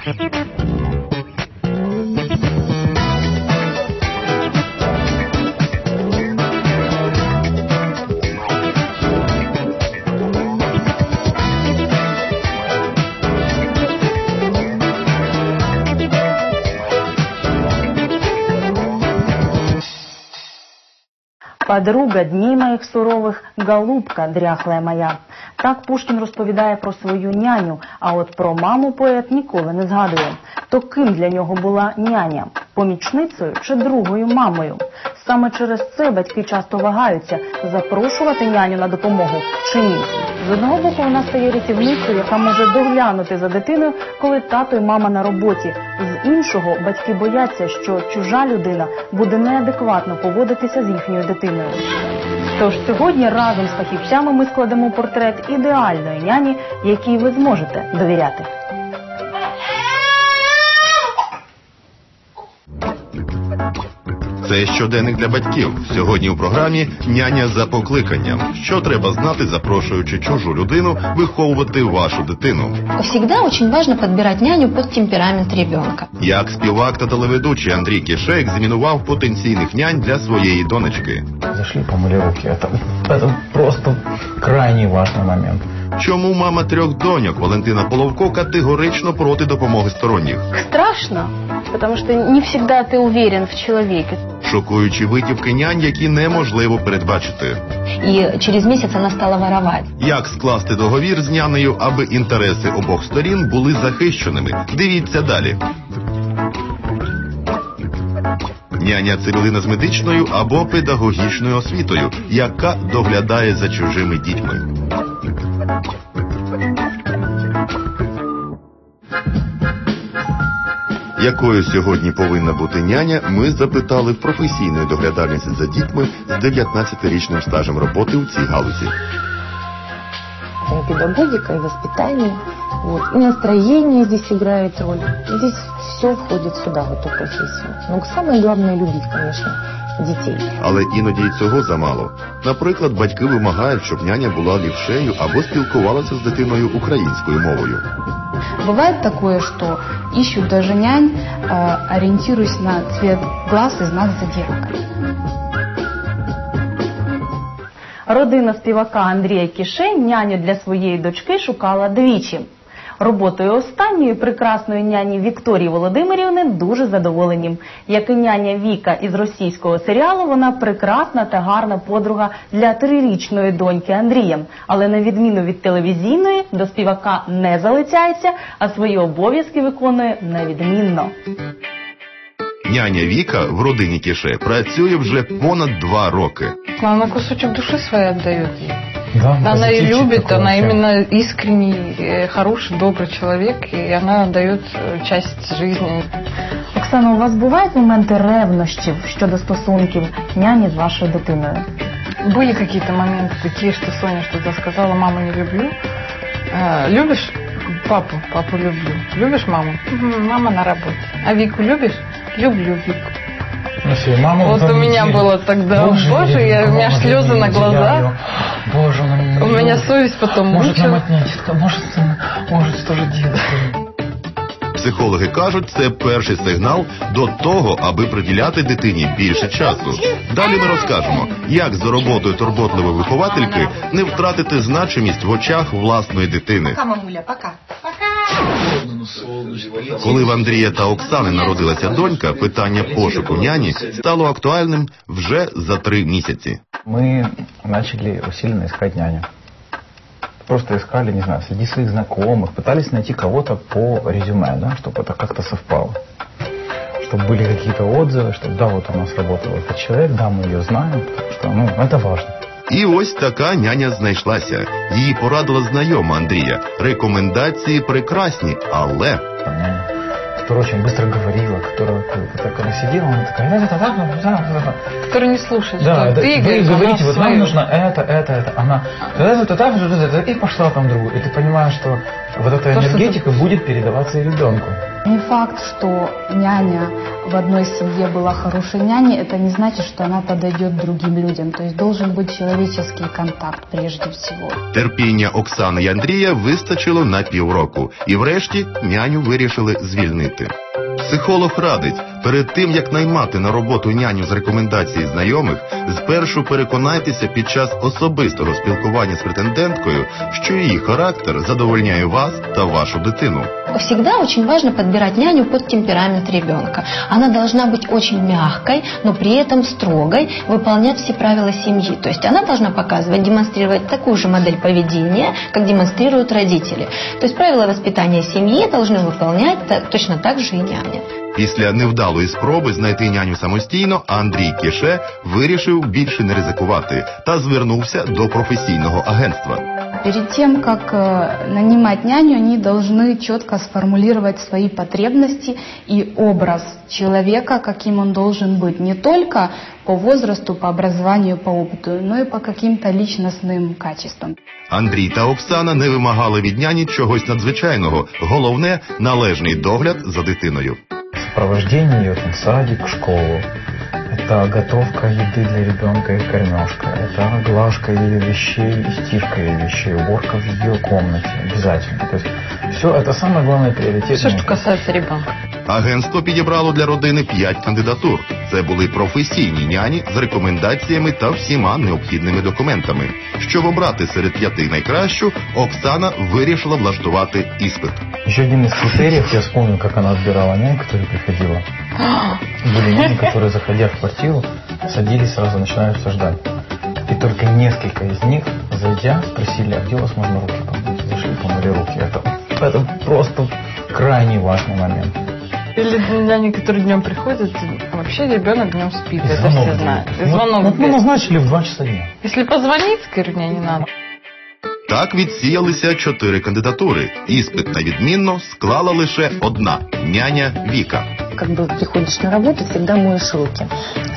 拜。Подруга дней моїх сурових, голубка дряхлая моя. Так Пушкін розповідає про свою няню, а от про маму поет ніколи не згадує. То ким для нього була няня? Помічницею чи другою мамою? Саме через це батьки часто вагаються, запрошувати няню на допомогу чи ні. З одного боку вона стає рятівницею, яка може доглянути за дитиною, коли тато і мама на роботі. З іншого батьки бояться, що чужа людина буде неадекватно поводитися з їхньою дитиною. Тож сьогодні разом з фахівцями ми складемо портрет ідеальної няні, якій ви зможете довіряти. Це щоденник для батьків. Сьогодні у програмі няня за покликанням. Що треба знати, запрошуючи чужу людину, виховувати вашу дитину. Всегда очень важно подбирать няню под темперамент ребенка. Як співак та телеведучий Андрій Кіше екзамінував потенційних нянь для своєї донечки. Зашли, помыли руки. Это, это просто крайне важный момент. Чому мама трьох доньок Валентина Половко категорично проти допомоги сторонніх? Страшно, потому что не всегда ты уверен в человеке. Шокуючі витівки нянь, які неможливо передбачити. И через месяц она стала воровать. Як скласти договір з нянею, аби інтереси обох сторін були захищеними? Дивіться далі. Няня цивілина з медичною або педагогічною освітою, яка доглядає за чужими дітьми. Якою сьогодні повинна бути няня, ми запитали в професійної доглядальниці за дітьми з 19-річним стажем роботи у цій галузі. и педагогика, и воспитание. Вот. И настроение здесь играет роль. Здесь все входит сюда, в эту профессию. Но самое главное любить, конечно, детей. Але іноді й цього замало. Наприклад, батьки вимагають, щоб няня була лівшею або спілкувалася з дитиною українською мовою. Бывает такое, что ищут даже нянь, э, ориентируясь на цвет глаз и знак зодиака. Родина співака Андрія Кішень няню для своєї дочки шукала двічі. Роботою останньої прекрасної няні Вікторії Володимирівни дуже задоволені. Як і няня Віка із російського серіалу, вона прекрасна та гарна подруга для трирічної доньки Андрія. Але на відміну від телевізійної, до співака не залицяється, а свої обов'язки виконує невідмінно. Няня Віка в родині Кіше працює вже понад два роки. Она кусочек души своей отдает ей. Да, Она и позитивчик любит, такой она вообще. именно искренний, э, хороший, добрый человек, и она отдает э, часть жизни. Оксана, у вас бувають моменти ревнощів щодо стосунків няні з вашою дитиною? Были какие-то моменты такие, что Соня что-то сказала, маму не люблю. А, любишь Папу? Папу люблю. Любишь маму? «Мгм, мама на работе. А Вику любишь? Люблю Вику. Ну, все, мама Вот у меня неделю. было тогда, боже, я- у меня слезы на теряю. Боже, меня У меня совесть потом Может нам мучила. отнять, может, может, что же делать? Психологи кажуть, це перший сигнал до того, аби приділяти дитині більше часу. Далі ми розкажемо, як за роботою турботливої виховательки не втратити значимість в очах власної дитини. мамуля, пока. Коли в Андрія та Оксани народилася донька, питання пошуку няні стало актуальним вже за три місяці. Мы начали усиленно искать няню. Просто искали, не знаю, среди своих знакомых, пытались найти кого-то по резюме, да, чтобы это как-то совпало. Чтобы были какие-то отзывы, что да, вот у нас работал этот человек, да, мы ее знаем, потому что, ну, это важно. І ось така няня знайшлася. Її порадила знайома Андрія. Рекомендації прекрасні, але Там няня, которая очень быстро говорила, которая она сидела, она такая, да, да, да, да, да, да, да. Который не слушает, Да, что ты вы говорите, вот нам нужно это, это, это. Она «Да-да-да-да-да-да-да», и пошла там другую. И ты понимаешь, что Вот эта То, что энергетика будет передаваться и ребенку. Не факт, что няня в одной семье была хорошей няней, это не значит, что она подойдет другим людям. То есть должен быть человеческий контакт прежде всего. Терпіння Оксани й Андрія вистачило на півроку, і врешті няню вирішили звільнити. Психолог радить, перед тим як наймати на роботу няню з рекомендацій знайомих, спершу переконайтеся під час особистого спілкування з претенденткою, що її характер задовольняє вас та вашу дитину. Всегда очень важно подбирать няню под темперамент ребенка. Она должна быть очень мягкой, но при этом строгой, выполнять все правила семьи. То есть она должна показывать, демонстрировать такую же модель поведения, как демонстрируют родители. То есть правила воспитания семьи должны выполнять та- точно так же и няня. Після невдалої спроби знайти няню самостійно, Андрій Кіше вирішив більше не ризикувати та звернувся до професійного агентства. Перед тем, как э, нанимать няню, они должны четко сформулировать свои потребности и образ человека, каким он должен быть. Не только по возрасту, по образованию, по опыту, но и по каким-то личностным качествам. Андрій та Оксана не вимагали від няні чогось надзвичайного. Головне належний догляд за дитиною. Сопровождение ее в садик, школу. Это готовка еды для ребенка и кормежка. Это глажка ее вещей и стирка ее вещей, уборка в ее комнате обязательно. То есть все это самое главное приоритет. Все, что касается ребенка. Агентство підібрало для родини п'ять кандидатур. Це були професійні няні з рекомендаціями та всіма необхідними документами. Щоб обрати серед п'яти найкращу, Оксана вирішила влаштувати іспит. Еще один из критериев, я вспомнил, как она отбирала нянь, которая приходила. Были няни, которые, заходя в квартиру, садились сразу, начинают обсуждать. И только несколько из них, зайдя, спросили, а где у вас можно руки помыть? Зашли, помыли руки. Это, это просто крайне важный момент. Или няни, которые днем приходят, вообще ребенок днем спит, И это звонок все знают. будет. И Ну, звонок ну, мы будет. назначили в 2 часа дня. Если позвонить, скажу, не, не надо. Так відсіялися чотири кандидатури. Іспит на відмінно склала лише одна няня Віка. Как бы приходишь на работу, всегда моешь руки.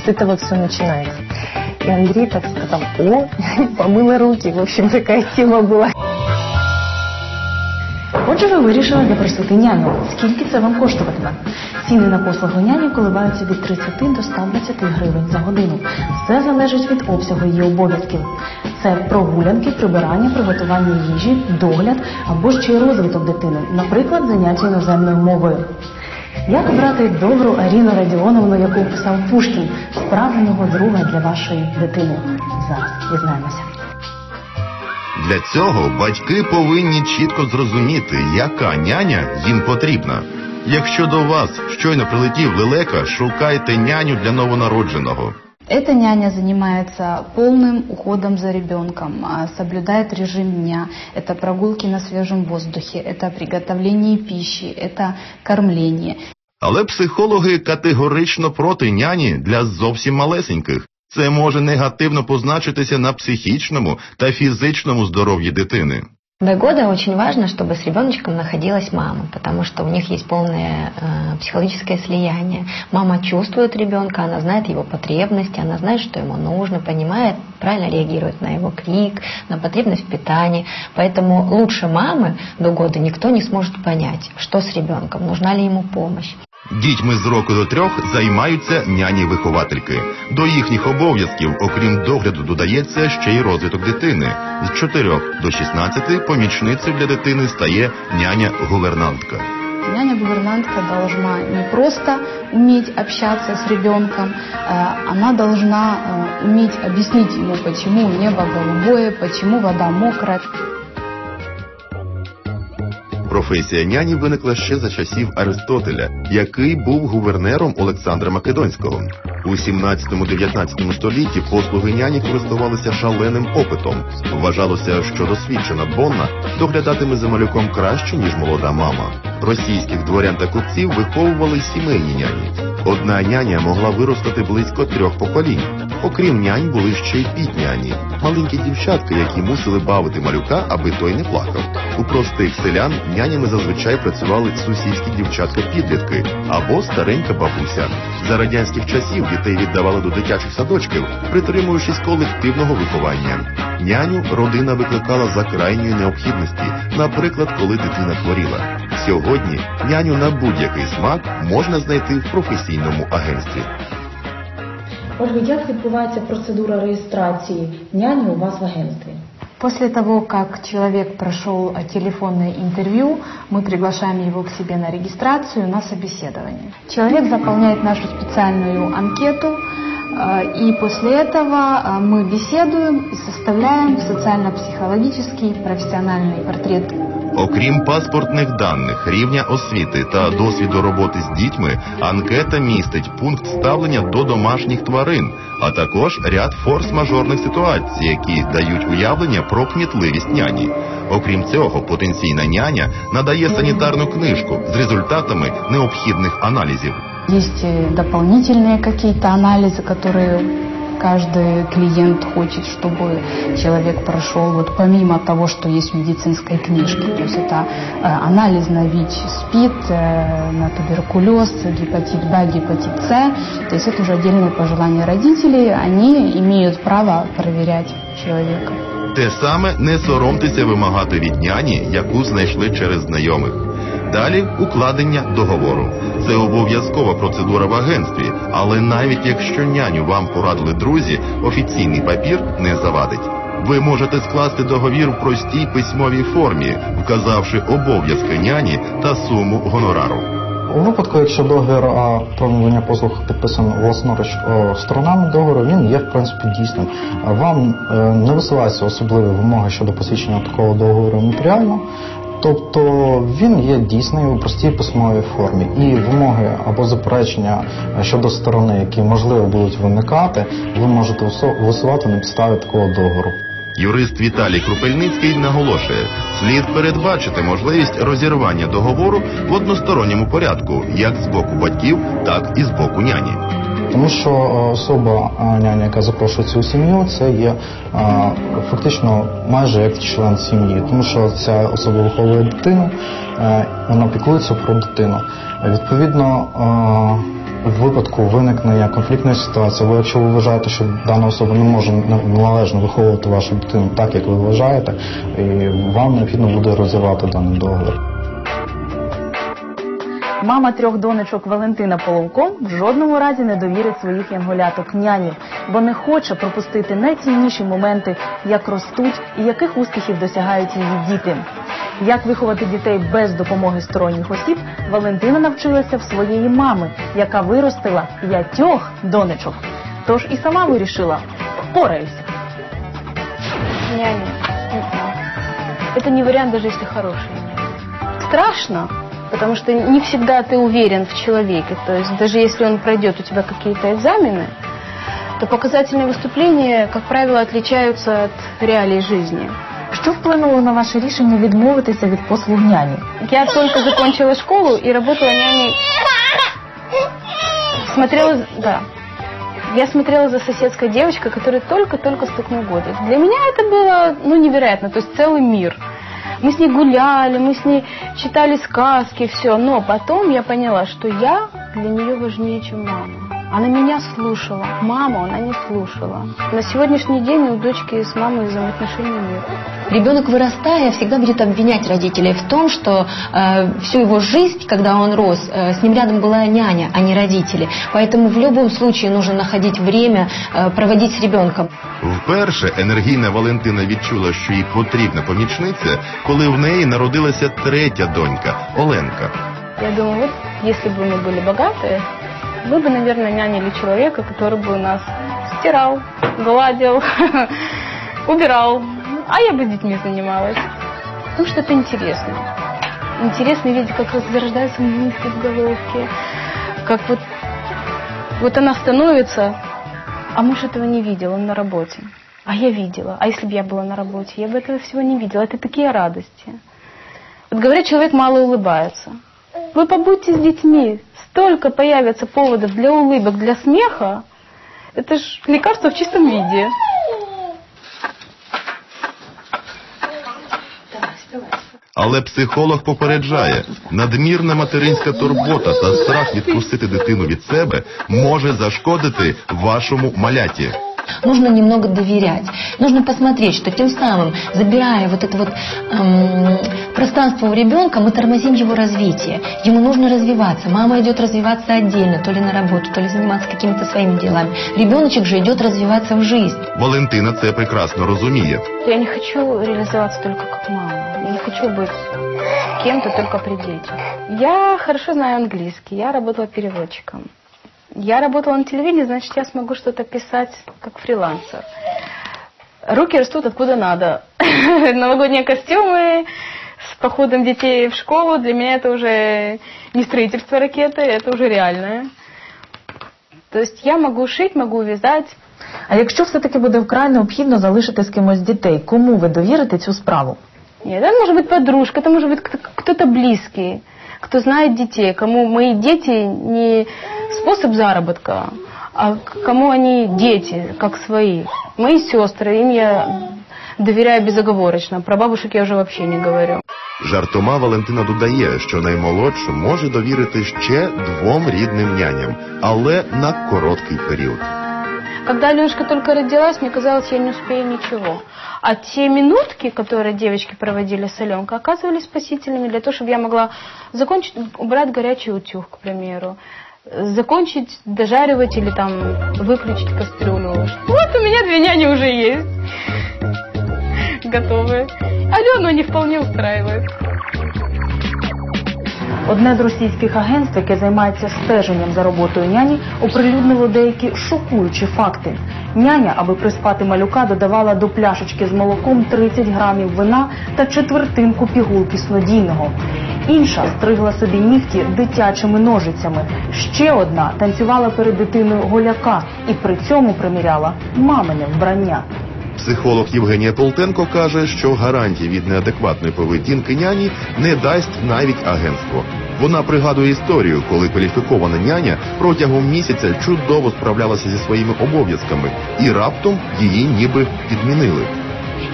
С этого все начинается. И Андрей так сказал, о, помыла руки. В общем, такая тема была. Отже, ви вирішили запросити няню. Скільки це вам коштуватиме? Ціни на послугу няні коливаються від 30 до 120 гривень за годину. Все залежить від обсягу її обов'язків. Це прогулянки, прибирання, приготування їжі, догляд або ще й розвиток дитини, наприклад, заняття іноземною мовою. Як обрати добру Аріну Радіоновну, яку писав Пушкін, справжнього друга для вашої дитини? Зараз дізнаємося. Для цього батьки повинні чітко зрозуміти, яка няня їм потрібна. Якщо до вас щойно прилетів лелека, шукайте няню для новонародженого. Эта няня занимается полным уходом за ребенком, а, соблюдает режим дня. Это прогулки на свежем воздухе, это приготовление пищи, это кормление. Але психологи категорично проти няні для зовсім малесеньких. Це може негативно позначитися на психічному та фізичному здоров'ї дитини. До года очень важно, чтобы с ребеночком находилась мама, потому что у них есть полное э, психологическое слияние. Мама чувствует ребенка, она знает его потребности, она знает, что ему нужно, понимает, правильно реагирует на его крик, на потребность в питании. Поэтому лучше мамы до года никто не сможет понять, что с ребенком, нужна ли ему помощь. Дітьми з року до трьох займаються няні-виховательки. До їхніх обов'язків, окрім догляду, додається ще й розвиток дитини. З 4 до 16 помічницею для дитини стає няня-гувернантка. Няня-гувернантка должна не просто уметь общаться с ребенком, э, она должна э, уметь объяснить ему, почему небо голубое, почему вода мокрая. Професія няні виникла ще за часів Аристотеля, який був гувернером Олександра Македонського. У 17-19 столітті послуги няні користувалися шаленим опитом. Вважалося, що досвідчена Бонна доглядатиме за малюком краще, ніж молода мама. Російських дворян та купців виховували сімейні няні. Одна няня могла виростати близько трьох поколінь. Окрім нянь, були ще й підняні, маленькі дівчатка, які мусили бавити малюка, аби той не плакав. У простих селян нянями зазвичай працювали сусідські дівчатка-підлітки або старенька бабуся. За радянських часів дітей віддавали до дитячих садочків, притримуючись колективного виховання. Няню родина викликала за крайньої необхідності, наприклад, коли дитина хворіла. Сьогодні няню на будь-який смак можна знайти в професійному агентстві. Ольга, як відбувається процедура реєстрації няні у вас в агентстві? После того, как человек прошел телефонное интервью, мы приглашаем его к себе на регистрацию, на собеседование. Человек заполняет нашу специальную анкету, э, и после этого э, мы беседуем и составляем социально-психологический профессиональный портрет Окрім паспортних даних, рівня освіти та досвіду роботи з дітьми, анкета містить пункт ставлення до домашніх тварин, а також ряд форс-мажорних ситуацій, які дають уявлення про кмітливість няні. Окрім цього, потенційна няня надає санітарну книжку з результатами необхідних аналізів. Есть э, дополнительные какие-то анализы, которые каждый клиент хочет, чтобы человек прошел, вот помимо того, что есть в медицинской книжке. То есть это э, анализ на ВИЧ, СПИД, э, на туберкулез, гепатит Б, гепатит С. То есть это уже отдельные пожелания родителей. Они имеют право проверять человека. Те саме не соромтеся вимагати від няні, яку знайшли через знайомих. Далі укладення договору. Це обов'язкова процедура в агентстві, але навіть якщо няню вам порадили друзі, офіційний папір не завадить. Ви можете скласти договір в простій письмовій формі, вказавши обов'язки няні та суму гонорару. У випадку, якщо договір а, про надання послуг підписаний власноруч сторонами договору, він є в принципі дійсним. Вам е, не висилаються особливі вимоги щодо посвідчення такого договору матеріально. Тобто він є дійсний у простій письмовій формі, і вимоги або заперечення щодо сторони, які можливо будуть виникати, ви можете висувати на підставі такого договору. Юрист Віталій Крупельницький наголошує, слід передбачити можливість розірвання договору в односторонньому порядку, як з боку батьків, так і з боку няні. Тому що е, особа е, няня, яка запрошується у сім'ю, це є е, фактично майже як член сім'ї, тому що ця особа виховує дитину, вона піклується про дитину. Відповідно, в випадку виникнення конфліктної ситуації, або якщо ви вважаєте, що дана особа не може належно виховувати вашу дитину так, як ви вважаєте, і вам необхідно буде розірвати даний договір. Мама трьох донечок Валентина Половко в жодному разі не довірить своїх янголяток няні, бо не хоче пропустити найцінніші моменти, як ростуть і яких успіхів досягають її діти. Як виховати дітей без допомоги сторонніх осіб, Валентина навчилася в своєї мами, яка виростила п'ятьох донечок. Тож і сама вирішила впораюся. Няня. Это не вариант, даже если хороший. Страшно, потому что не всегда ты уверен в человеке. То есть даже если он пройдет у тебя какие-то экзамены, то показательные выступления, как правило, отличаются от реалий жизни. Що вплинуло на ваше рішення відмовитися від послуг няні? Я только закончила школу и работала няней. Смотрела, да. Я смотрела за соседской девочкой, которая только-только стукнул год. Для меня это было, ну, невероятно, то есть целый мир. Мы с ней гуляли, мы с ней читали сказки, все. Но потом я поняла, что я для нее важнее, чем мама. Она меня слушала. Маму она не слушала. На сегодняшний день у дочки с мамой взаимоотношений нет. Ребенок, вырастая, всегда будет обвинять родителей в том, что э, всю его жизнь, когда он рос, э, с ним рядом была няня, а не родители. Поэтому в любом случае нужно находить время э, проводить с ребенком. Вперше енергійна Валентина відчула, що їй потрібна помічниця, коли в неї народилася третя донька Оленка. Я думаю, вот если бы мы были богатые, мы бы, наверное, нянили человека, который бы нас стирал, гладил, убирал. А я бы детьми занималась. Потому что это интересно. Интересно видеть, как зарождаются мысли в головке, как вот, вот она становится, а муж этого не видел, он на работе. А я видела. А если бы я была на работе, я бы этого всего не видела. Это такие радости. Вот говорят, человек мало улыбается. Вы побудьте с детьми, столько появится поводов для улыбок, для смеха. Это же лекарство в чистом виде. Але психолог попереджає, надмірна материнська турбота та страх відпустити дитину від себе може зашкодити вашому маляті. Нужно немного доверять. Нужно посмотреть, что тем самым, забирая вот это вот эм, пространство у ребенка, мы тормозим его развитие. Ему нужно развиваться. Мама идет развиваться отдельно, то ли на работу, то ли заниматься какими-то своими делами. Ребеночек же идет развиваться в жизнь. Валентина це прекрасно розуміє. Я не хочу реализоваться только как мама. Я не хочу быть кем-то только при детях. Я хорошо знаю английский. Я работала переводчиком. Я работала на телевидении, значит, я смогу что-то писать как фрилансер. Руки растут откуда надо. Новогодние костюмы с походом детей в школу. Для меня это уже не строительство ракеты, это уже реальное. То есть я могу шить, могу вязать. А якщо все-таки буде вкрай необхідно залишити з кимось дітей, кому ви довірите цю справу? Нет, это может быть подружка, это может быть кто- кто-то близкий, кто знает детей, кому мои дети не способ заработка, а к- кому они дети, как свои. Мои сестры, им я доверяю безоговорочно. Про бабушек я уже вообще не говорю. Жартома Валентина додає, що наймолодшу може довірити ще двом рідним няням, але на короткий період. Когда Аленушка только родилась, мне казалось, я не успею ничего. А те минутки, которые девочки проводили с Аленкой, оказывались спасительными для того, чтобы я могла закончить, убрать горячий утюг, к примеру, закончить дожаривать или там выключить кастрюлю. Вот у меня две няни уже есть. Готовые. Алену не вполне устраивает. Одне з російських агентств, яке займається стеженням за роботою няні, оприлюднило деякі шокуючі факти. Няня, аби приспати малюка, додавала до пляшечки з молоком 30 грамів вина та четвертинку пігулки снодійного. Інша стригла собі нігті дитячими ножицями. Ще одна танцювала перед дитиною голяка і при цьому приміряла мамине вбрання. Психолог Євгенія Полтенко каже, що гарантій від неадекватної поведінки няні не дасть навіть агентство. Вона пригадує історію, коли кваліфікована няня протягом місяця чудово справлялася зі своїми обов'язками, і раптом її ніби підмінили.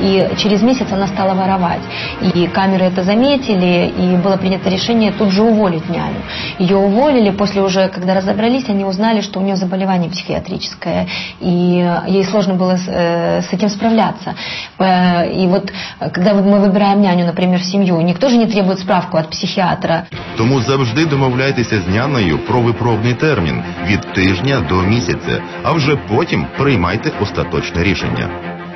И через месяц она стала воровать. И камеры это заметили, и было принято решение тут же уволить няню. Ее уволили, после уже, когда разобрались, они узнали, что у нее заболевание психиатрическое, и ей сложно было с, э, с этим справляться. Э, И вот, э, когда мы выбираем няню, например, в семью, никто же не требует справку от психиатра. Тому завжди домовляйтеся з нянею про випробний термін від тижня до місяця, а вже потім приймайте остаточне рішення.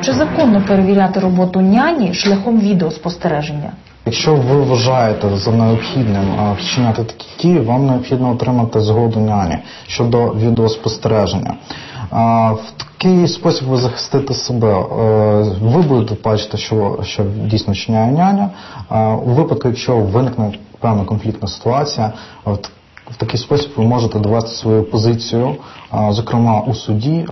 Чи законно перевіряти роботу няні шляхом відеоспостереження? Якщо ви вважаєте за необхідним вчиняти такі дії, вам необхідно отримати згоду няні щодо відеоспостереження. В такий спосіб ви захистите себе. Е, Ви будете бачити, що, що дійсно вчиняє няня. У випадку, якщо виникне певна конфліктна ситуація, в такий спосіб ви можете довести свою позицію, зокрема у суді.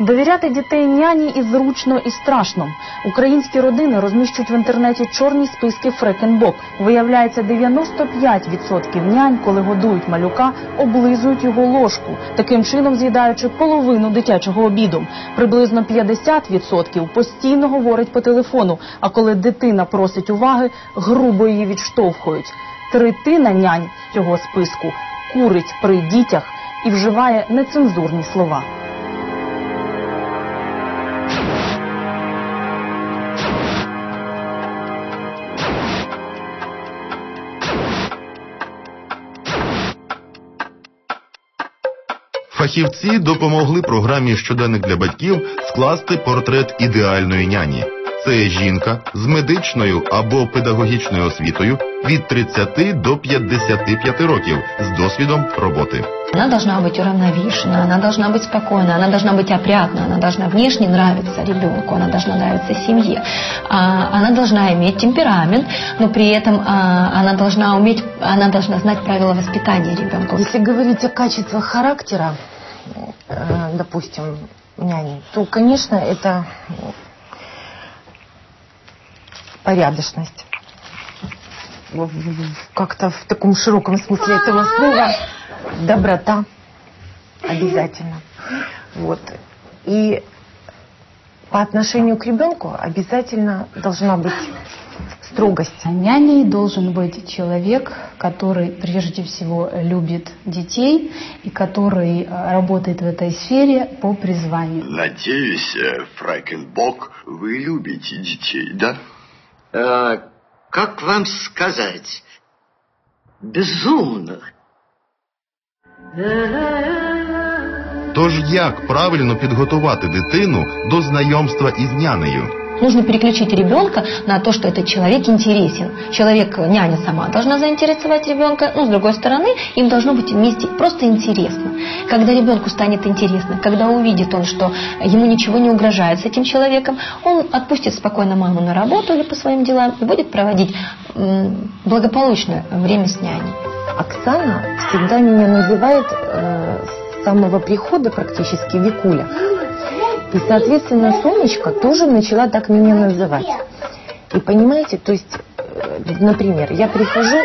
Довіряти дітей няні і зручно, і страшно. Українські родини розміщують в інтернеті чорні списки Фрекенбок. Виявляється, 95% нянь, коли годують малюка, облизують його ложку, таким чином з'їдаючи половину дитячого обіду. Приблизно 50% постійно говорить по телефону, а коли дитина просить уваги, грубо її відштовхують. Третина нянь цього списку курить при дітях і вживає нецензурні слова. Фахівці допомогли програмі щоденник для батьків скласти портрет ідеальної няні. Це жінка з медичною або педагогічною освітою від 30 до 55 років з досвідом роботи. Она должна быть уравновешена, она должна быть спокойна, она должна быть опрятна, она должна внешне нравиться ребенку, она должна нравиться семье. А, Она должна иметь темперамент, но при этом а, она должна уметь, она должна знать правила воспитания ребенка. Если говорить о качествах характера, э, допустим, няни, то, конечно, это порядочность. Как-то в таком широком смысле этого слова. Доброта. Обязательно. Вот. И по отношению к ребенку обязательно должна быть строгость. Няней должен быть человек, который прежде всего любит детей и который э, работает в этой сфере по призванию. Надеюсь, э, Фрайкенбок, вы любите детей, да? Э, как вам сказать? Безумно. Тож як правильно підготувати дитину до знайомства із нянею? Нужно переключить ребенка на то, что этот человек интересен. Человек, няня сама должна заинтересовать ребенка, но с другой стороны, им должно быть вместе просто интересно. Когда ребенку станет интересно, когда увидит он, что ему ничего не угрожает с этим человеком, он отпустит спокойно маму на работу или по своим делам и будет проводить благополучное время с няней. Оксана всегда меня называет э, самого прихода практически Викуля. И, соответственно, Сонечка тоже начала так меня называть. И понимаете, то есть, э, например, я прихожу,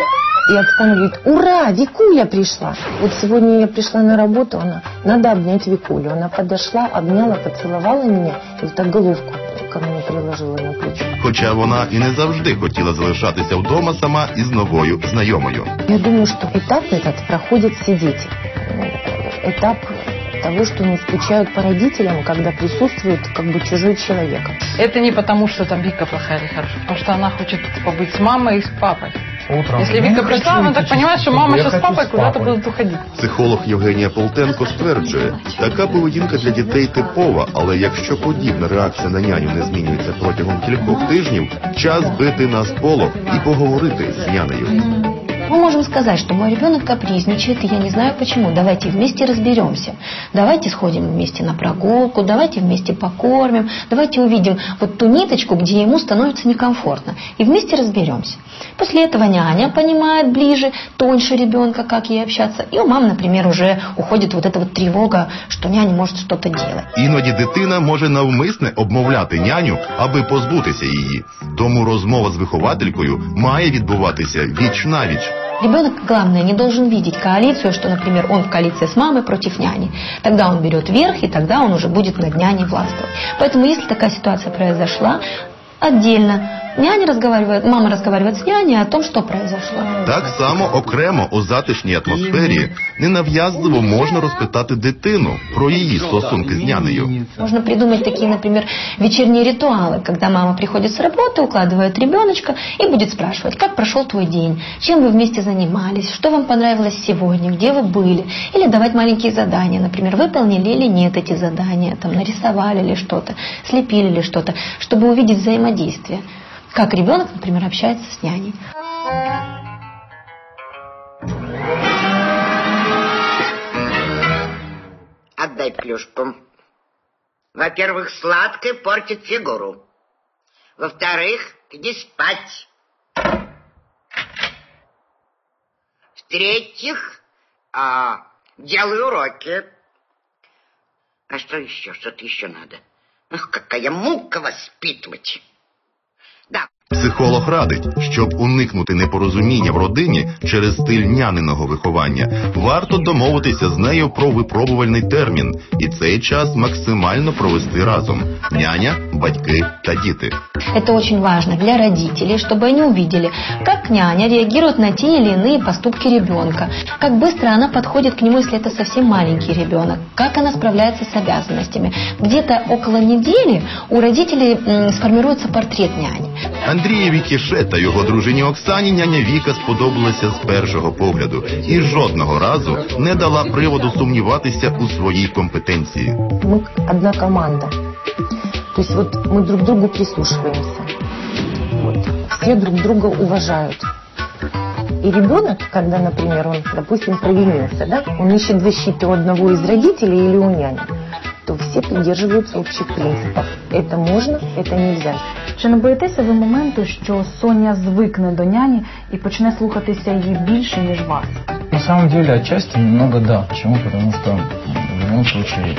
и Оксана говорит, ура, Викуля пришла. Вот сегодня я пришла на работу, она, надо обнять Викулю. Она подошла, обняла, поцеловала меня, и вот так головку ко мне приложила на плечо. Хоча вона і не завжди хотіла залишатися вдома сама із новою знайомою. Я думаю, что этап этот проходят все дети. Этап того, что не скучают по родителям, когда присутствует как бы чужой человек. Это не потому, что там Вика плохая или хорошая, потому что она хочет побыть с мамой и с папой. Утром. Если Ну, Вика не пришла, так что чисто, мама я сейчас с хочу папой с куда-то папой. будут уходить. Психолог Євгенія Полтенко стверджує, така поведінка для дітей типова, але якщо подібна реакція на няню не змінюється протягом кількох тижнів, час бити на сполох і поговорити з нянею. Мы можем сказать, что мой ребенок капризничает, и я не знаю почему. Давайте вместе разберемся. Давайте сходим вместе на прогулку, давайте вместе покормим, давайте увидим вот ту ниточку, где ему становится некомфортно. И вместе разберемся. После этого няня понимает ближе, тоньше ребенка, как ей общаться. И у мам, например, уже уходит вот эта вот тревога, что няня может что-то делать. Іноді дитина може навмисне обмовляти няню, аби позбутися її. Тому розмова з вихователькою має відбуватися віч навіч. Ребенок, главное, не должен видеть коалицию, что, например, он в коалиции с мамой против няни. Тогда он берет верх, и тогда он уже будет над няней властвовать. Поэтому, если такая ситуация произошла, отдельно няня разговаривает, мама разговаривает с няней о том, что произошло. Так само окремо у затишній атмосфері ненав'язливо можна розпитати дитину про її стосунки з нянею. Можно придумать такие, например, вечерние ритуалы, когда мама приходит с работы, укладывает ребеночка и будет спрашивать, как прошел твой день, чем вы вместе занимались, что вам понравилось сегодня, где вы были. Или давать маленькие задания, например, выполнили или нет эти задания, там, нарисовали ли что-то, слепили ли что-то, чтобы увидеть взаимодействие. как ребенок, например, общается с няней. Отдай плюшку. Во-первых, сладкое портит фигуру. Во-вторых, иди спать. В-третьих, а, делай уроки. А что еще? Что-то еще надо. Ах, какая мука воспитывать. Да, Психолог радить, щоб уникнути непорозуміння в родині через стиль няниного виховання, варто домовитися з нею про випробувальний термін і цей час максимально провести разом: няня, батьки та діти. Это очень важно для родителей, чтобы они увидели, как няня реагирует на те или иные поступки ребенка, как быстро она подходит к нему, если это совсем маленький ребенок, как она справляется с обязанностями. Где-то около недели у родителей м, сформируется портрет няни. Андрієві Кіше та його дружині Оксані няня Віка сподобалася з першого погляду і жодного разу не дала приводу сумніватися у своїй компетенції. Мы одна команда. То есть вот мы друг к другу прислушиваемся. Вот. Все друг друга уважают. И ребенок, когда, например, он, допустим, провинился, да, он ищет защиты у одного из родителей или у няни, то все придерживаются общих принципов. Это можно, это нельзя. Чи не боїтеся ви моменту, що Соня звикне до няні і почне слухатися її більше, ніж вас? На самом деле, отчасти немного да. Почему? Потому что м, в любом случае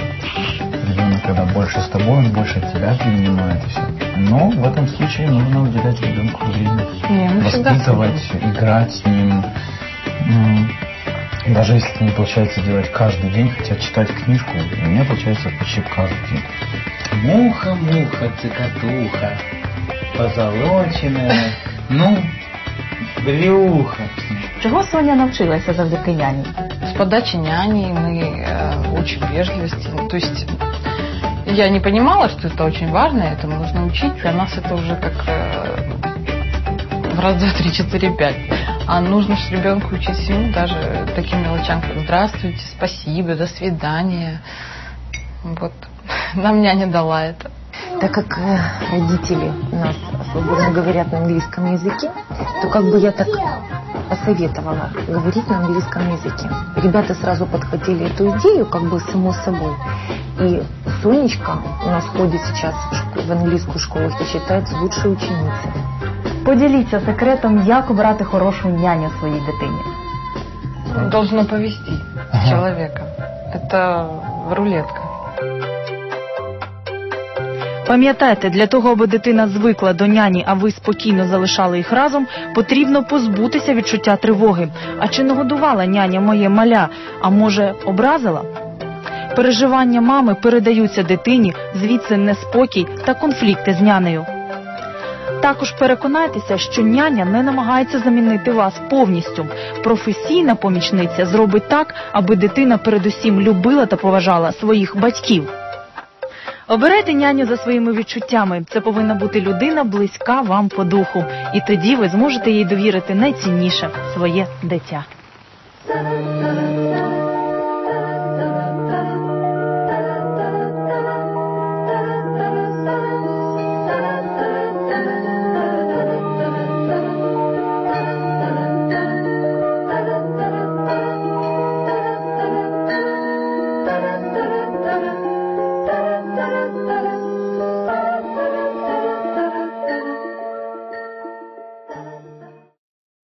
ребенок, когда больше с тобой, он больше тебя принимает и все. Но в этом случае нужно уделять ребенку время. Не, мы всегда Воспитывать, играть с ним. М, Даже если это не получается делать каждый день, хотя читать книжку у меня получается почти каждый день. Муха, муха, цикатуха, позолоченная, ну, брюхо. Чого Соня навчилася завдяки няні? С подачи няни мы э, учим вежливости. То есть я не понимала, что это очень важно, этому нужно учить. Для нас это уже как э, в раз, два, три, четыре, пять. А нужно же ребенку учить всему, даже таким мелочам, как здравствуйте, спасибо, до свидания. Вот. Нам няня дала это. Так как э, родители у нас свободно говорят на английском языке, то как бы я так посоветовала говорить на английском языке. Ребята сразу подхватили эту идею, как бы само собой. И Сонечка у нас ходит сейчас в, шко- в английскую школу и считается лучшей ученицей. Поділіться секретом, як обрати хорошу няню своїй дитині. Должно повести человека. Это рулетка. Пам'ятайте, для того, аби дитина звикла до няні, а ви спокійно залишали їх разом, потрібно позбутися відчуття тривоги. А чи не годувала няня моє маля, а може образила? Переживання мами передаються дитині, звідси неспокій та конфлікти з нянею. Також переконайтеся, що няня не намагається замінити вас повністю. Професійна помічниця зробить так, аби дитина передусім любила та поважала своїх батьків. Обирайте няню за своїми відчуттями. Це повинна бути людина близька вам по духу. І тоді ви зможете їй довірити найцінніше своє дитя.